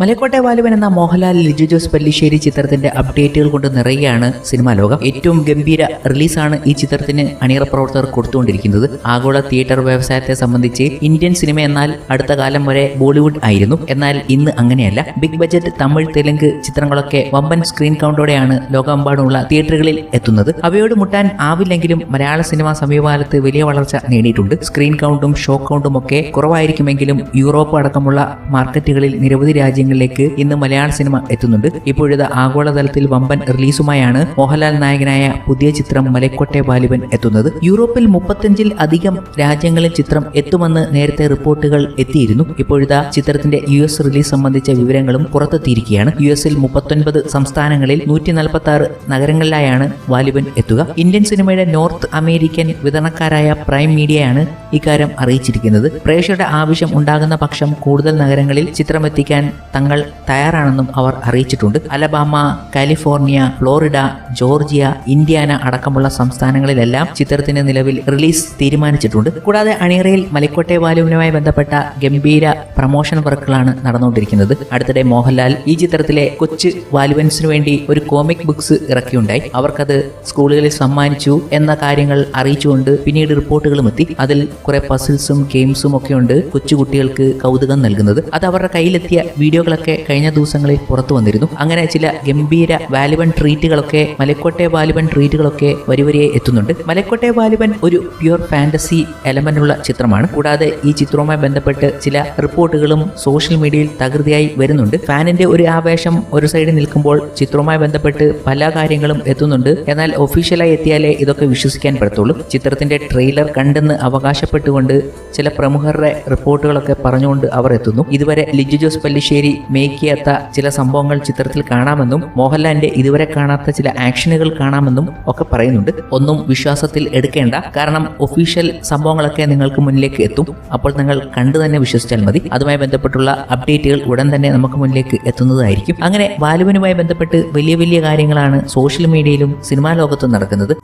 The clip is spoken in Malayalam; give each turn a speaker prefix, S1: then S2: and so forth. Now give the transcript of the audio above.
S1: മലക്കോട്ടെ വാലുവൻ എന്ന മോഹൻലാൽ ലിജു ജോസ് പല്ലിശ്ശേരി ചിത്രത്തിന്റെ അപ്ഡേറ്റുകൾ കൊണ്ട് നിറയുകയാണ് സിനിമാ ലോകം. ഏറ്റവും ഗംഭീര റിലീസാണ് ഈ ചിത്രത്തിന് അണിയറ പ്രവർത്തകർ കൊടുത്തുകൊണ്ടിരിക്കുന്നത്. ആഗോള തിയേറ്റർ വ്യവസായത്തെ സംബന്ധിച്ച് ഇന്ത്യൻ സിനിമ എന്നാൽ അടുത്ത കാലം വരെ ബോളിവുഡ് ആയിരുന്നു. എന്നാൽ ഇന്ന് അങ്ങനെയല്ല. ബിഗ് ബജറ്റ് തമിഴ് തെലുങ്ക് ചിത്രങ്ങളൊക്കെ വമ്പൻ സ്ക്രീൻ കൗണ്ടോടെയാണ് ലോകമെമ്പാടുമുള്ള തിയേറ്ററുകളിൽ എത്തുന്നത്. അവയോട് മുട്ടാൻ ആവില്ലെങ്കിലും മലയാള സിനിമ സമീപകാലത്ത് വലിയ വളർച്ച നേടിയിട്ടുണ്ട്. സ്ക്രീൻ കൗണ്ടും ഷോ കൗണ്ടും ഒക്കെ കുറവായിരിക്കുമെങ്കിലും യൂറോപ്പ് അടക്കമുള്ള മാർക്കറ്റുകളിൽ നിരവധി രാജ്യങ്ങളിലേക്ക് ഇന്ന് മലയാള സിനിമ എത്തുന്നുണ്ട്. ഇപ്പോഴത് ആഗോളതലത്തിൽ വമ്പൻ റിലീസുമായാണ് മോഹൻലാൽ നായകനായ പുതിയ ചിത്രം മലക്കോട്ടെ ബാലിബൻ എത്തുന്നത്. യൂറോപ്പിൽ മുപ്പത്തഞ്ചിൽ അധികം രാജ്യങ്ങളിൽ ചിത്രം എത്തുമെന്ന് നേരത്തെ റിപ്പോർട്ടുകൾ എത്തിയിരുന്നു. ഇപ്പോഴത്തെ ചിത്രത്തിന്റെ യു എസ് റിലീസ് സംബന്ധിച്ച വിവരങ്ങളും പുറത്തെത്തിയിരിക്കുകയാണ്. യു എസിൽ മുപ്പത്തൊൻപത് സംസ്ഥാനങ്ങളിൽ നൂറ്റി നാൽപ്പത്തി ആറ് നഗരങ്ങളിലായാണ് വാലിബൻ എത്തുക. ഇന്ത്യൻ സിനിമയുടെ നോർത്ത് അമേരിക്കൻ വിതരണക്കാരായ പ്രൈം മീഡിയയാണ് ഇക്കാര്യം അറിയിച്ചിരിക്കുന്നത്. പ്രേക്ഷകരുടെ ആവശ്യം ഉണ്ടാകുന്ന പക്ഷം കൂടുതൽ നഗരങ്ങളിൽ ചിത്രം എത്തിക്കാൻ തങ്ങൾ തയ്യാറാണെന്നും അവർ അറിയിച്ചിട്ടുണ്ട്. Alabama California Florida Georgia Indiana അടക്കമുള്ള സംസ്ഥാനങ്ങളിലെല്ലാം ചിത്രത്തിന് നിലവിൽ റിലീസ് തീരുമാനിച്ചിട്ടുണ്ട്. കൂടാതെ അണിയറയിൽ മലിക്കോട്ടെ വാലുവിനുമായി ബന്ധപ്പെട്ട ഗംഭീര പ്രമോഷൻ വർക്കുകളാണ് നടന്നുകൊണ്ടിരിക്കുന്നത്. അടുത്തിടെ മോഹൻലാൽ ഈ ചിത്രത്തിലെ കൊച്ചു വാലുവൻസിനു വേണ്ടി ഒരു കോമിക് ബുക്സ് ഇറക്കിയുണ്ടായി. അവർക്കത് സ്കൂളുകളിൽ സമ്മാനിച്ചു എന്ന കാര്യങ്ങൾ അറിയിച്ചുകൊണ്ട് പിന്നീട് റിപ്പോർട്ടുകളും എത്തി. അതിൽ കുറെ പസിൽസും ഗെയിംസും ഒക്കെ ഉണ്ട് കൊച്ചുകുട്ടികൾക്ക് കൗതുകം നൽകുന്നത്. അത് അവരുടെ കയ്യിലെത്തിയ വീഡിയോകളൊക്കെ കഴിഞ്ഞ ദിവസങ്ങളിൽ പുറത്തു വന്നിരുന്നു. അങ്ങനെ ചില ഗംഭീര വാലിബൻ ട്രീറ്റുകളൊക്കെ മലക്കോട്ടെ വാലിബൻ ട്രീറ്റുകളൊക്കെ വരിവരിയെ എത്തുന്നുണ്ട്. മലക്കോട്ടെ വാലിബൻ ഒരു പ്യുവർ ഫാന്റസി എലമെന്റ് ഉള്ള ചിത്രമാണ്. കൂടാതെ ഈ ചിത്രവുമായി ബന്ധപ്പെട്ട് ചില റിപ്പോർട്ടുകളും സോഷ്യൽ മീഡിയയിൽ തകൃതിയായി വരുന്നുണ്ട്. ഫാനിന്റെ ഒരു ആവേശം ഒരു സൈഡിൽ നിൽക്കുമ്പോൾ ചിത്രവുമായി ബന്ധപ്പെട്ട് പല കാര്യങ്ങളും എത്തുന്നുണ്ട്. എന്നാൽ ഒഫീഷ്യലായി എത്തിയാലേ ഇതൊക്കെ വിശ്വസിക്കാൻ പറ്റത്തുള്ളൂ. ചിത്രത്തിന്റെ ട്രെയിലർ കണ്ടെന്ന് അവകാശപ്പെട്ടുകൊണ്ട് ചില പ്രമുഖരുടെ റിപ്പോർട്ടുകളൊക്കെ പറഞ്ഞുകൊണ്ട് അവർ എത്തുന്നു. ഇതുവരെ ലിജു ജോസ് പല്ലിശ്ശേരി മേക്ക് ചെയ്യാത്ത ചില സംഭവങ്ങൾ ചിത്രത്തിൽ കാണാമെന്നും മോഹൻലാലിന്റെ ഇതുവരെ കാണാത്ത ചില ആക്ഷനുകൾ കാണാമെന്നും ഒക്കെ പറയുന്നുണ്ട്. ഒന്നും വിശ്വാസത്തിൽ എടുക്കേണ്ട. കാരണം ഒഫീഷ്യൽ സംഭവങ്ങളൊക്കെ നിങ്ങൾക്ക് മുന്നിലേക്ക് എത്തും. അപ്പോൾ നിങ്ങൾ കണ്ടു തന്നെ വിശ്വസിച്ചാൽ മതി. അതുമായി ബന്ധപ്പെട്ടുള്ള അപ്ഡേറ്റുകൾ ഉടൻ തന്നെ നമുക്ക് മുന്നിലേക്ക് എത്തുന്നതായിരിക്കും. അങ്ങനെ വാലുവിനുമായി ബന്ധപ്പെട്ട് വലിയ വലിയ കാര്യങ്ങളാണ് സോഷ്യൽ മീഡിയയിലും സിനിമാ ലോകത്തും നടക്കുന്നത്.